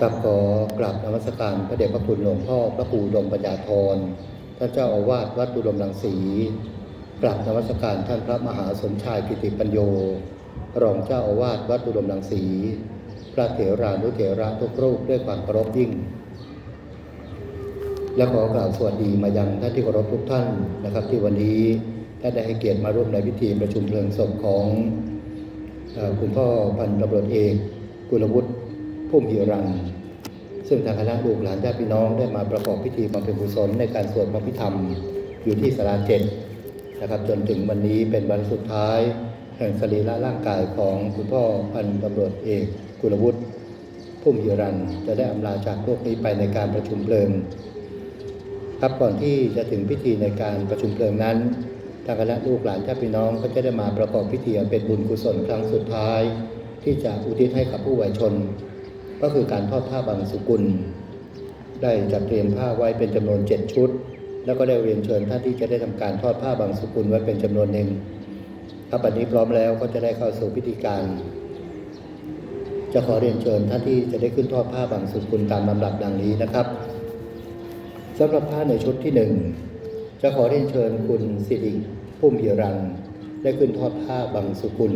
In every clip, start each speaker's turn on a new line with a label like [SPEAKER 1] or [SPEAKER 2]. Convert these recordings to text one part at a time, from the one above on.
[SPEAKER 1] กับขอกราบนมัสการพระเดชพระคุณหลวงพ่อพระครูดมปัญญาธรท่านเจ้าอาวาสวัดอุดมรังสีกราบนมัสการท่านพระมหาสมชายกิติปัญโย รองเจ้าอาวาสวัดอุดมรังสีพระเถรานุเถระทุกรูปด้วยความเคารพยิ่ง และขอกล่าวสวัสดีมายังท่านที่เคารพทุกท่านนะครับ ที่วันนี้ท่านได้ให้เกียรติมาร่วมในพิธีประชุมเพลิงศพของคุณพ่อพันตำรวจเอกกุลวุฒิ พุ่มหิรัน ซึ่งทางคณะลูกหลานญาติพี่น้องได้มาประกอบพิธีบำเพ็ญกุศลในการสวดพระพิธรรมอยู่ที่สาราเจ็ดนะครับ จนถึงวันนี้เป็นวันสุดท้าย แห่งสรีระร่างกายของคุณพ่อพันตำรวจเอกกุลวุฒิพุ่มหิรันจะได้อำลาจากโลกนี้ไปในการประชุมเพลิงครับก่อนที่จะถึงพิธีในการประชุมเพลิงนั้นทางคณะลูกหลานญาติพี่น้องก็จะได้มาประกอบพิธีเป็นบุญกุศลครั้งสุดท้าย ที่จะอุทิศให้กับผู้ไหวชน ก็คือการทอดผ้าบางสุกุล ได้จัดเตรียมผ้าไว้เป็นจำนวน 7 ชุด แล้วก็ได้เรียนเชิญท่านที่จะได้ทำการทอดผ้าบางสุกุลไว้เป็นจำนวนหนึ่งครับบัดนี้พร้อมแล้วก็จะได้เข้าสู่พิธีการ จะขอเรียนเชิญท่านที่จะได้ขึ้นทอดผ้าบางสุกุลตามลำดับดังนี้นะครับสำหรับผ้าในชุดที่หนึ่งจะขอเรียนเชิญคุณสิริพุ่มเหียรันได้ขึ้นทอดผ้าบางสุกุล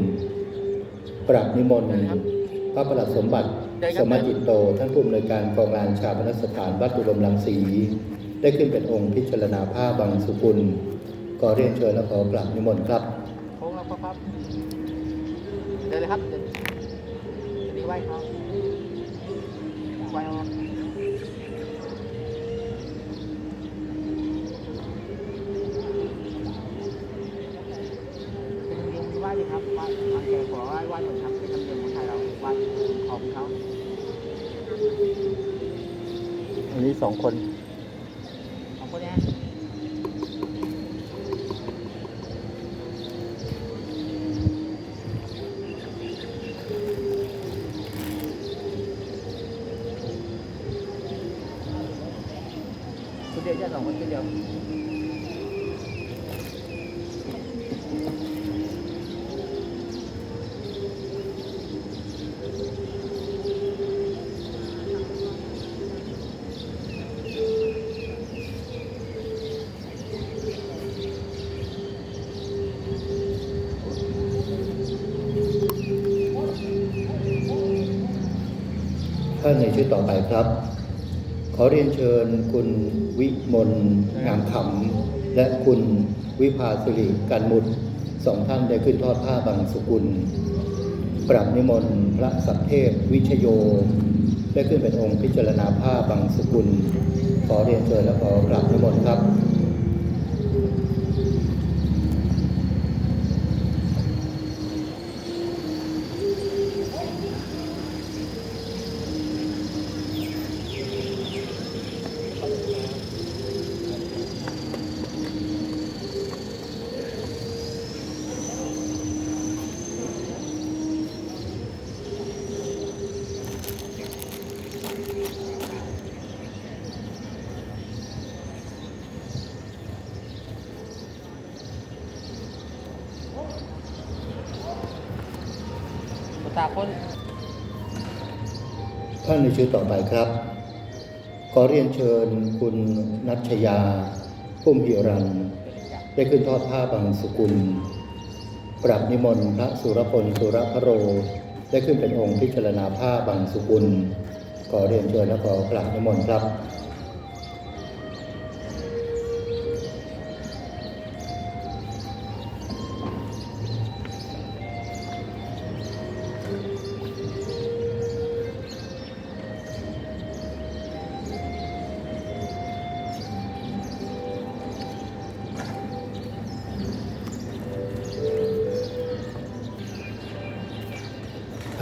[SPEAKER 1] ปรับนิมนต์พระประหลัดสมบัติ สมจิตโตท่านผู้อำนวยการกองงานชาปนสถานวัดอุดมรังสี ได้ขึ้นเป็นองค์พิจารณาผ้าบางสุกุลขอเรียนเชิญและขอกราบนิมนต์ครับ
[SPEAKER 2] โค้งแล้วครับเดินเลยครับเดินจะดีไหวเขาไหวเขาครับเป็นธรรมเนียมที่ไหว้เลยครับไหว้ทางแกขอไหว้ไหว้ก่อนครับเป็นธรรมเนียมของไทยเราไหว้ขอบเขา
[SPEAKER 1] อันนี้ สองคน
[SPEAKER 2] ของคนเนี้ยชุดเดียวจะสองคนชุดเดียว
[SPEAKER 1] ท่านในชุดต่อไปครับ ขอเรียนเชิญคุณวิมลงามขำและคุณวิภาสิริกันมุตสองท่านได้ขึ้นทอดผ้าบางสุกุล ปรับนิมนต์พระสัพเทพวิชโย ได้ขึ้นเป็นองค์พิจารณาผ้าบางสุกุล ขอเรียนเชิญและขอกราบนิมนต์ครับา
[SPEAKER 2] ษาคน
[SPEAKER 1] ท่านในชุดต่อไปครับ ขอเรียนเชิญคุณนัชยาพุ่มหิรัน ได้ขึ้นทอดผ้าบางสุกุล ปรับนิมนต์พระสุรพลสุรพโร ได้ขึ้นเป็นองค์พิจารณาผ้าบางสุกุล ขอเรียนเชิญและขอกราบนิมนต์ครับ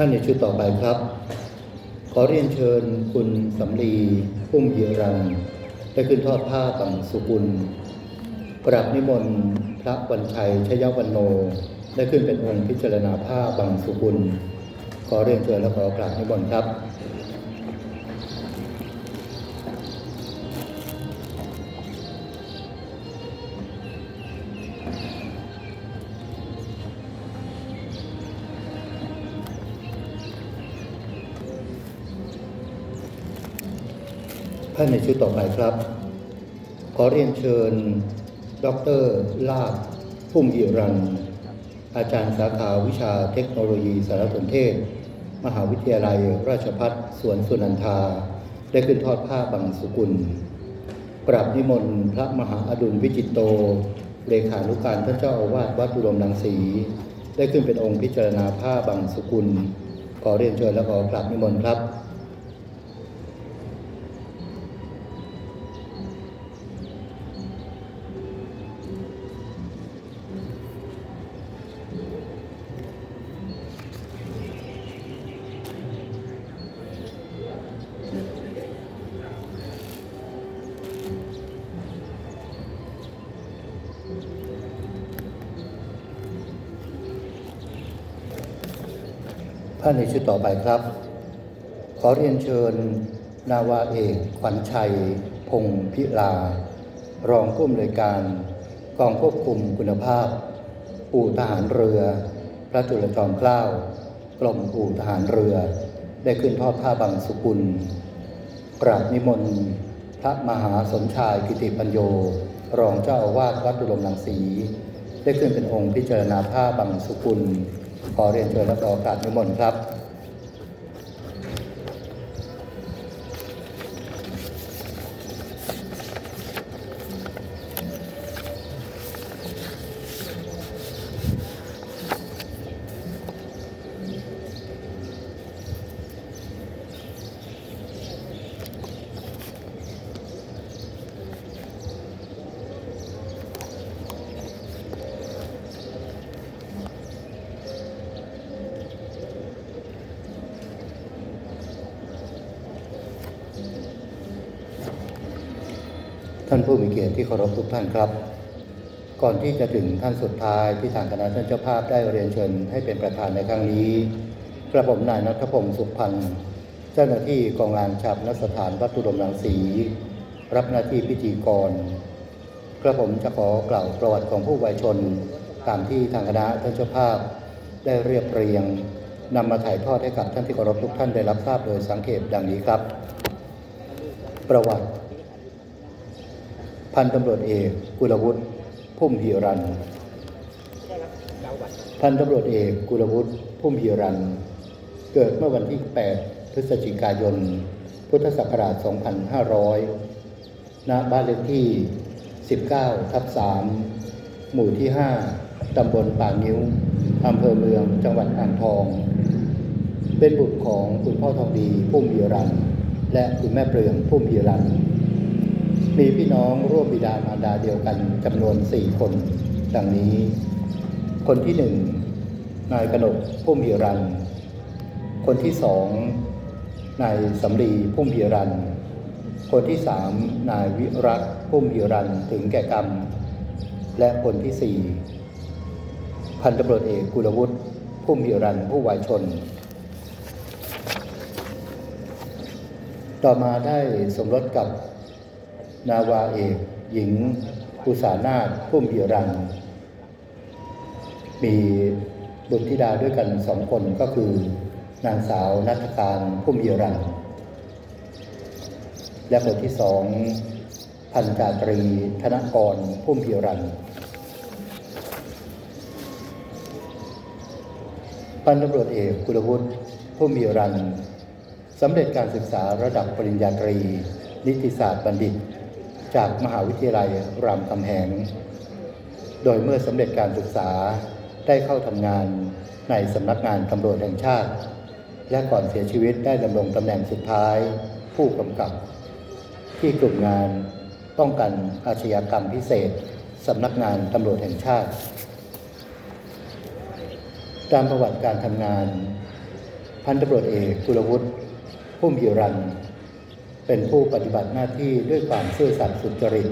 [SPEAKER 1] ท่านในชุดต่อไปครับ ขอเรียนเชิญคุณสำลีพุ่มเยียรันได้ขึ้นทอดผ้าบางสุกุลปรับนิมนต์พระวันชัยชยวันโน ได้ขึ้นเป็นองค์พิจารณาผ้าบางสุกุล ขอเรียนเชิญและขอกราบนิมนต์ครับ ท่านในชุดต่อไปครับ ขอเรียนเชิญ ดรลาบพุ่มหิรัน อาจารย์สาขาวิชาเทคโนโลยีสารสนเทศ มหาวิทยาลัยราชภัฏสวนสุนันทา ได้ขึ้นทอดผ้าบังสุกุลกราบนิมนต์พระมหาอดุลวิจิตโต เลขานุการท่านเจ้าอาวาสวัดอุดมรังสี ได้ขึ้นเป็นองค์พิจารณาผ้าบังสุกุล ขอเรียนเชิญและขอกราบนิมนต์ครับ ในชุดต่อไปครับ ขอเรียนเชิญ นาวาเอกขวัญชัย พงศ์พิลา รองผู้อำนวยการกองควบคุมคุณภาพ อู่ทหารเรือ พระจุลจอมเกล้ากรมอู่ทหารเรือ ได้ขึ้นทอดผ้าบังสุกุล กราบนิมนต์พระมหาสมชายกิติปัญโย รองเจ้าอาวาสวัดอุดมรังสี ได้ขึ้นเป็นองค์พิจารณาผ้าบังสุกุล ขอเรียนเชิญและขอกราบนิมนต์ครับ ท่านผู้มีเกียรติที่เคารพทุกท่านครับ ก่อนที่จะถึงท่านสุดท้ายที่ทางคณะท่านเจ้าภาพได้เรียนเชิญให้เป็นประธานในครั้งนี้ กระผมนายนัทพงศ์สุพันธ์เจ้าหน้าที่กองงานชาปนสถานวัดตุดมรังสี รับหน้าที่พิธีกร กระผมจะขอกล่าวประวัติของผู้วายชน ตามที่ทางคณะท่านเจ้าภาพ ได้เรียบเรียงนำมาถ่ายทอดให้กับท่านที่เคารพทุกท่านได้รับทราบโดยสังเกตดังนี้ครับ ประวัติ พันตำรวจเอกกุลวุฒิพุ่มพีรัน พันตำรวจเอกกุลวุฒิพุ่มพีรัน เกิดเมื่อวันที่ 8 พฤศจิกายน พุทธศักราช 2500 ณ บ้านเลขที่ 19 ทับ 3 หมู่ที่ 5 ตำบลป่านิ้ว อำเภอเมือง จังหวัดอ่างทอง เป็นบุตรของคุณพ่อทองดีพุ่มพีรัน และคุณแม่เปลืองพุ่มพีรัน มีพี่น้องร่วมบิดามารดาเดียวกันจำนวน4คน ดังนี้ คนที่หนึ่งนายกนกพุ่มหิรัน คนที่สองนายสำลีพุ่มหิรัน คนที่สามนายวิรัตพุ่มหิรันถึงแก่กรรม และคนที่สี่พันตำรวจเอกกุลวุฒิพุ่มหิรันผู้วายชน ต่อมาได้สมรสกับ นาวาเอกหญิงอุสานาถพุ่มหิรันมีบุตรธิดาด้วยกันสองคนก็คือนางสาวนัทการพุ่มหิรันและคนที่สองพันจาตรีธนกรพุ่มหิรันพันตำรวจเอกกุลวุฒิพุ่มหิรันสำเร็จการศึกษาระดับปริญญาตรี นิติศาสตร์บัณฑิต จากมหาวิทยาลัยรามคำแหง โดยเมื่อสำเร็จการศึกษาได้เข้าทำงานในสำนักงานตำรวจแห่งชาติ และก่อนเสียชีวิตได้ดำรงตำแหน่งสุดท้าย ผู้กำกับ ที่กลุ่มงานป้องกันอาชญากรรมพิเศษสำนักงานตำรวจแห่งชาติตามประวัติการทำงาน พันตำรวจเอกกุลวุฒิพุ่มหิรัน เป็นผู้ปฏิบัติหน้าที่ด้วยความซื่อสัตย์สุจริต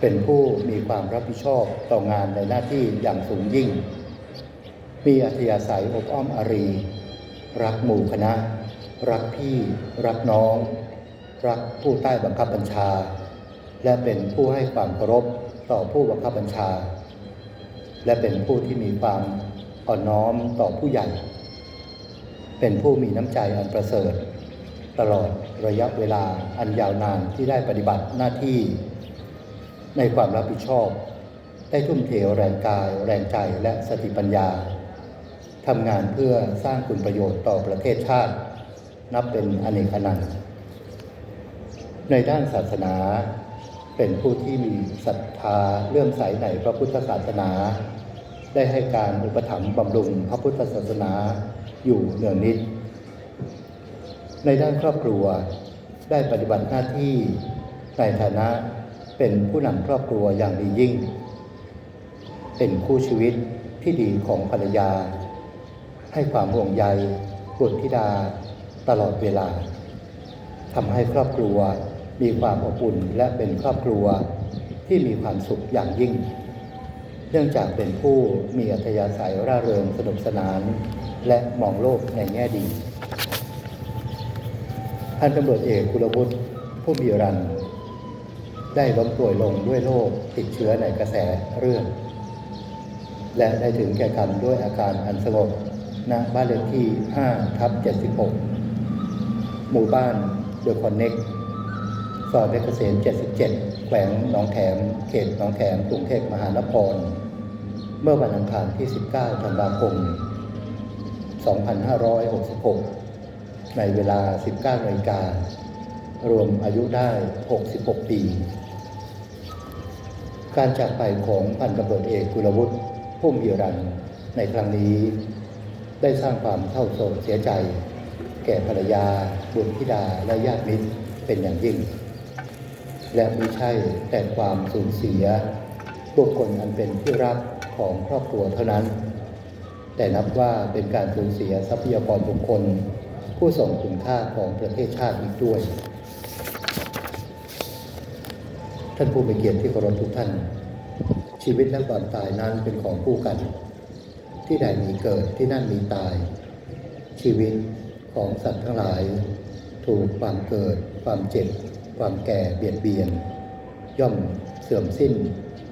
[SPEAKER 1] เป็นผู้มีความรับผิดชอบต่องานในหน้าที่อย่างสูงยิ่ง มีอัธยาศัยอบอ้อมอารี รักหมู่คณะ รักพี่ รักน้อง รักผู้ใต้บังคับบัญชา และเป็นผู้ให้ความเคารพต่อผู้บังคับบัญชา และเป็นผู้ที่มีความอ่อนน้อมต่อผู้ใหญ่ เป็นผู้มีน้ำใจอันประเสริฐ ตลอดระยะเวลาอันยาวนานที่ได้ปฏิบัติหน้าที่ ในความรับผิดชอบ ได้ทุ่มเทแรงกาย แรงใจและสติปัญญาทำงานเพื่อสร้างคุณประโยชน์ต่อประเทศชาติ นับเป็นอเนกอนันต์ในด้านศาสนาเป็นผู้ที่มีศรัทธาเลื่อมใสในพระพุทธศาสนา ได้ให้การอุปถัมภ์บำรุงพระพุทธศาสนาอยู่เนืองนิด ในด้านครอบครัว ได้ปฏิบัติหน้าที่ในฐานะเป็นผู้นำครอบครัวอย่างดียิ่ง เป็นคู่ชีวิตที่ดีของภรรยา ให้ความห่วงใยบุตรธิดาตลอดเวลาทำให้ครอบครัวมีความอบอุ่นและเป็นครอบครัวที่มีความสุขอย่างยิ่ง เนื่องจากเป็นผู้มีอัธยาศัยร่าเริงสนุกสนาน และมองโลกในแง่ดี พันตำรวจเอกกุลวุฒิผู้มีรัน ได้ล้มป่วยลงด้วยโรคติดเชื้อในกระแสเลือดและได้ถึงแก่กรรมด้วยอาการอันสงบณบ้านเลขที่5ทับ76 หมู่บ้านเดอะคอนเน็กซอยเพชรเกษม77 แขวงหนองแขมเขตหนองแขมกรุงเทพมหานคร เมื่อวันอังคารที่ 19 ธันวาคม 2566 ในเวลา 19นาฬิการวมอายุได้ 66 ปี การจากไปของพันตำรวจเอกกุลวุฒิพุ่มเฮีรันในครั้งนี้ ได้สร้างความเศร้าโศกเสียใจ แก่ภรรยา บุตรธิดาและญาติมิตรเป็นอย่างยิ่ง และไม่ใช่แต่ความสูญเสียบุคคลอันเป็นที่รักของครอบครัวเท่านั้น แต่นับว่าเป็นการสูญเสียทรัพยากรบุคคล ผู้ส่งคุณค่าของประเทศชาติอีกด้วย ท่านผู้มีเกียรติที่เคารพทุกท่าน ชีวิตและความตายนั้นเป็นของคู่กัน ที่ใดมีเกิดที่นั่นมีตาย ชีวิตของสัตว์ทั้งหลาย ถูกความเกิด ความเจ็บ ความแก่เบียดเบียน ย่อมเสื่อมสิ้น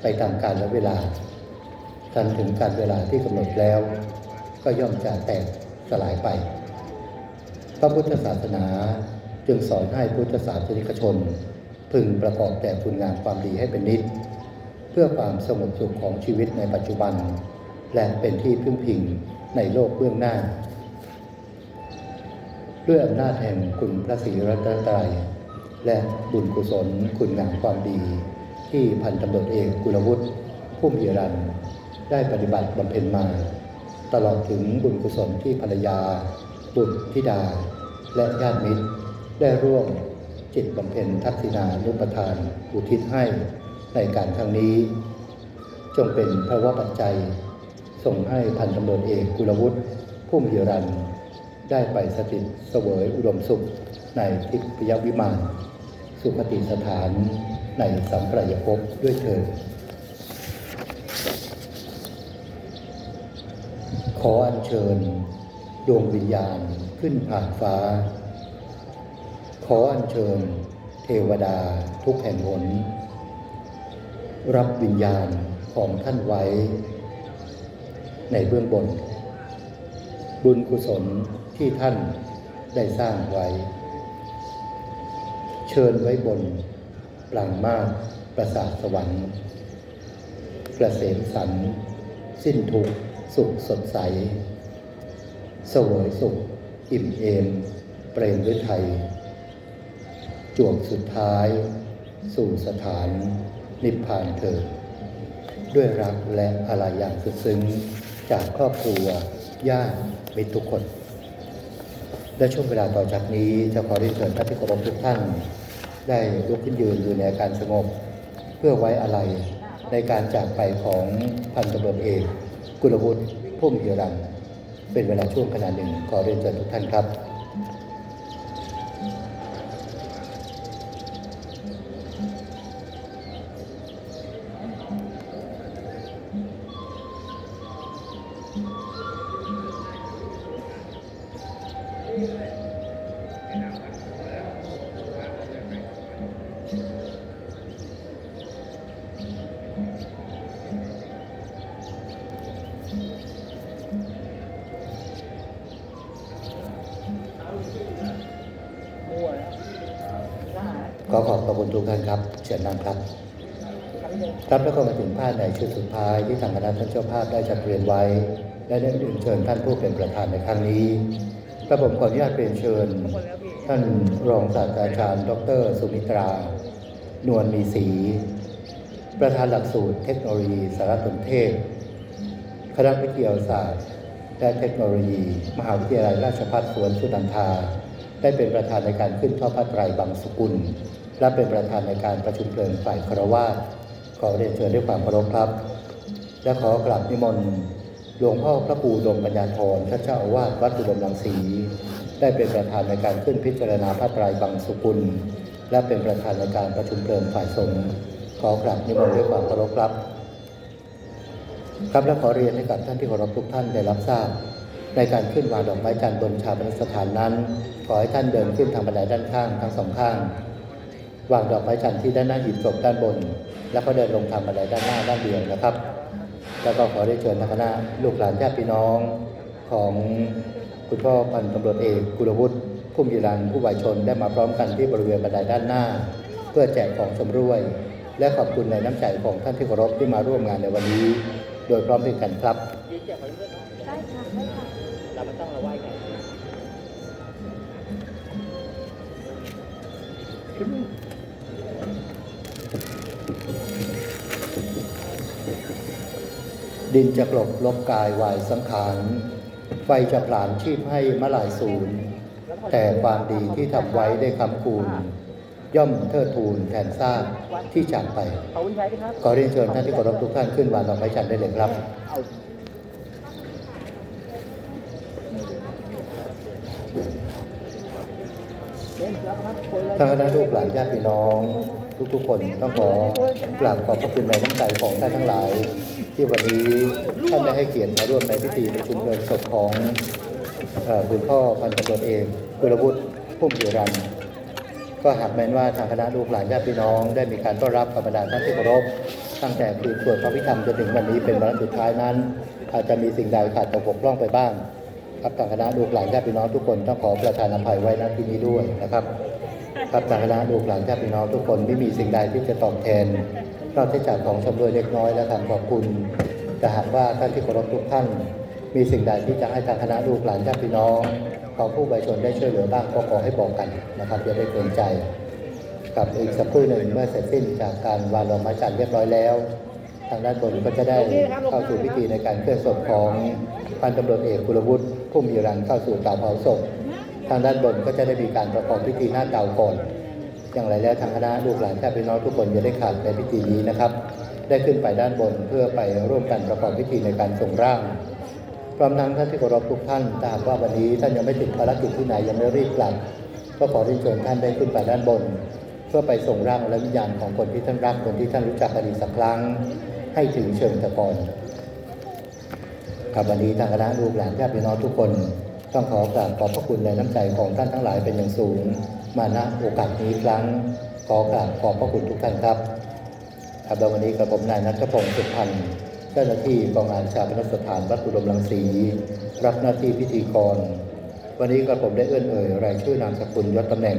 [SPEAKER 1] ไปตามกาลและเวลาทันถึงการเวลาที่กำหนดแล้ว ก็ย่อมจะแตกสลายไป พระพุทธศาสนา จึงสอนให้พุทธศาสนิกชน พึงประกอบแต่คุณงามความดีให้เป็นนิดเพื่อความสงบสุขของชีวิตในปัจจุบัน และเป็นที่พึ่งพิงในโลกเบื้องหน้า ด้วยอำนาจแห่งคุณพระศรีรัตนตรัยและบุญกุศลคุณงามความดี ที่พันตำรวจเอกกุลวุฒิพุ่มเฮียรันได้ปฏิบัติบำเพ็ญมา ตลอดถึงบุญกุศลที่ภรรยา บุตรธิดา และญาติมิตร ได้ร่วมจิตบำเพ็ญทักษิณานุปทานอุทิศให้ในการครั้งนี้ จงเป็นพระวปัจจัย ส่งให้พันตำรวจเอกกุลวุฒิพุ่มเฮียรัน ได้ไปสถิตเสวยอุดมสุขในทิพยวิมาน สุขติสถานในสัมปรายภพด้วยเถิดขออัญเชิญ ดวงวิญญาณขึ้นผ่านฟ้า ขออัญเชิญ เทวดาทุกแห่งหนรับวิญญาณของท่านไว้ ในเบื้องบน บุญกุศลที่ท่านได้สร้างไว้ เชิญไว้บนปลางมากประสาทสวรรค์กระเสมสัน สิ้นทุกสุขสดใส สวยสุข อิ่มเอม เปรมฤทัยจวบสุดท้าย สู่สถาน นิพพานเถิดด้วยรักและอะไรอย่างสุดซึ้ง จากครอบครัวญาติมิตรทุกคน และช่วงเวลาต่อจากนี้จะขอเรียนเชิญท่านที่เคารพทุกท่าน ได้ลุกขึ้นยืนอยู่ในอาการสงบ เพื่อไว้อะไรในการจากไปของพันตำรวจเอกกุลวุฒิพุ่มเฮียรัน เป็นเวลาช่วงขณะหนึ่งขอเรียนเชิญทุกท่านครับ เชิญนั่งครับครับแล้วก็มาถึงภาพในชุดสุดท้ายที่ทางคณะท่านเจ้าภาพได้จัดเตรียมไว้ และได้เรียนเชิญท่านผู้เป็นประธานในครั้งนี้กระผมขออนุญาตเรียนเชิญ ท่านรองศาสตราจารย์ ดร สุมิตรา นวลมีศรีประธานหลักสูตรเทคโนโลยีสารสนเทศ คณะวิทยาศาสตร์ และเทคโนโลยี มหาวิทยาลัยราชภัฏสวนสุนันทา ได้เป็นประธานในการขึ้นทอดผ้าไตรบางสกุล และเป็นประธานในการประชุมเพลิงฝ่ายคารวาสขอเรียนเชิญด้วยความเคารพครับ และขอกราบนิมนต์หลวงพ่อพระครูดมปัญญาธรท่านเจ้าอาวาสวัดอุดมรังสีได้เป็นประธานในการขึ้นพิจารณาพระไตรบางสุกุล และเป็นประธานในการประชุมเพลิงฝ่ายสงฆ์ขอกราบนิมนต์ด้วยความเคารพครับ ครับและขอเรียนให้กับท่านที่เคารพทุกท่านได้รับทราบ ในการขึ้นวางดอกไม้จันทร์บนชาปนสถานนั้น ขอให้ท่านเดินขึ้นทางบันไดด้านข้างทั้งสองข้าง วางดอกไม้จันทร์ที่ด้านหน้าหีบศพด้านบน แล้วก็เดินลงทางบันไดด้านหน้าด้านเดียวนะครับ แล้วก็ขอได้เชิญทางคณะลูกหลานญาติพี่น้องของคุณพ่อพันตำรวจเอกกุลวุฒิพุ่มยีรันผู้วายชนได้มาพร้อมกันที่บริเวณบันไดด้านหน้า เพื่อแจกของชำร่วย และขอบคุณในน้ำใจของท่านที่เคารพที่มาร่วมงานในวันนี้ โดยพร้อมเพรียงกันครับ
[SPEAKER 2] ยืนแจกของเพื่อนเนาะ
[SPEAKER 3] ได้ค่ะได้ค่ะ
[SPEAKER 2] เราไม่ต้องเราไหว้ไดิ
[SPEAKER 1] นจะกลบลบกายวายสังขาร ไฟจะผลาญชีพให้มะลายสูญแต่ความดีที่ทำไว้ได้คำคูณ ย่อมเทิดทูนแทนซากที่จากไป
[SPEAKER 2] ขอบคุณใช้ไหมครับ
[SPEAKER 1] ขอเรียนเชิญท่านที่เคารพทุกท่านขึ้นวางดอกไม้จันทร์ได้เลยครับ
[SPEAKER 2] เอาเล่นครับครับคนละ
[SPEAKER 1] ทางคณะลูกหลานญาติพี่น้อง ทุกๆคนต้องขอกราบขอบพระคุณในน้ำใจของท่านทั้งหลาย ที่วันนี้ท่านได้ให้เกียรติมาร่วมในพิธีประชุมเพลิงศพของคุณพ่อพันตำรวจเอกกุลวุฒิพุ่มเหีรันก็หากแม้นว่าทางคณะลูกหลานญาติพี่น้อง ได้มีการต้อนรับกับบรรดาท่านที่เคารพตั้งแต่คืนสวดพระพิธรรมจนถึงวันนี้เป็นวันสุดท้ายนั้น อาจจะมีสิ่งใดขาดตกบกพร่องไปบ้าง ครับทางคณะลูกหลานญาติพี่น้องทุกคนต้องขอประทานอภัยไว้ณที่นี้ด้วยนะครับครับทางคณะลูกหลานญาติพี่น้องทุกคนไม่มีสิ่งใดที่จะตอบแทนนอกจากของชำรวยเล็กน้อยและคำขอบคุณแต่หากว่าท่านที่เคารพทุกท่าน มีสิ่งใดที่จะให้ทางคณะลูกหลานญาติพี่น้องของผู้บริชนได้ช่วยเหลือบ้างก็ขอให้บอกกันนะครับจะได้เกรงใจกับอีกสักครู่หนึ่งเมื่อเสร็จสิ้นจากการวางดอกไม้จันทร์เรียบร้อยแล้ว ทางด้านบนก็จะได้เข้าสู่พิธีในการเคลื่อนศพของพันตำรวจเอกกุลวุฒิ ผู้มีรันเข้าสู่เตาเผาศพทางด้านบนก็จะได้มีการประกอบพิธีหน้าเตาก่อน อย่างไรแล้วทางคณะลูกหลานญาติพี่น้องทุกคนจะได้ขาดในพิธีนี้นะครับ ได้ขึ้นไปด้านบนเพื่อไปร่วมกันประกอบพิธีในการส่งร่างพร้อมทั้งท่านที่เคารพทุกท่านถ้าหากว่าวันนี้ท่านยังไม่ติดภารกิจที่ไหนยังไม่รีบกลับก็ขอเรียนเชิญท่านได้ขึ้นไปด้านบน เพื่อไปส่งร่างและวิญญาณของคนที่ท่านรักคนที่ท่านรู้จักอดีตสักครั้ง ให้ถึงเชิงตะกอน ครับวันนี้ทางคณะลูกหลานญาติพี่น้องทุกคน ต้องขอกราบขอบพระคุณในน้ำใจของท่านทั้งหลายเป็นอย่างสูง มาณโอกาสนี้ครั้ง ขอกราบขอบพระคุณทุกท่านครับครับวันนี้กับผมนายนัทพงศ์สุพรรณเจ้าหน้าที่กองงานชาปนสถานวัดอุดมรังสีรับหน้าที่พิธีกร วันนี้กับผมได้เอื้อนเอ่ยรายชื่อนามสกุลยศตำแหน่ง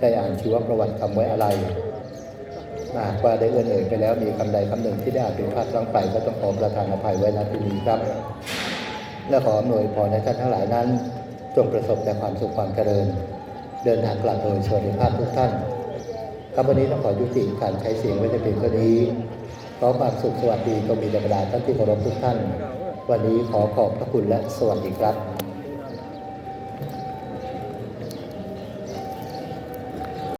[SPEAKER 1] ได้อ่านชีวประวัติคำไว้อะไร ว่าได้เอื้อนเอ่ยไปแล้วมีคำใดคำหนึ่งที่ได้อานเป็นพลาดพลั้งไปก็ต้องขอประทานอภัยไว้ณที่นี้ครับ และขออำนวยพรในท่านทั้งหลายนั้น จงประสบแต่ความสุขความเจริญ เดินทางกลับโดยสวัสดิภาพทุกท่านครับวันนี้ต้องขอยุติการใช้เสียงไว้ในเพียงเท่านี้ขอความสุขสวัสดีจงมีแด่บรรดาท่านที่เคารพทุกท่าน วันนี้ขอขอบพระคุณและสวัสดีครับ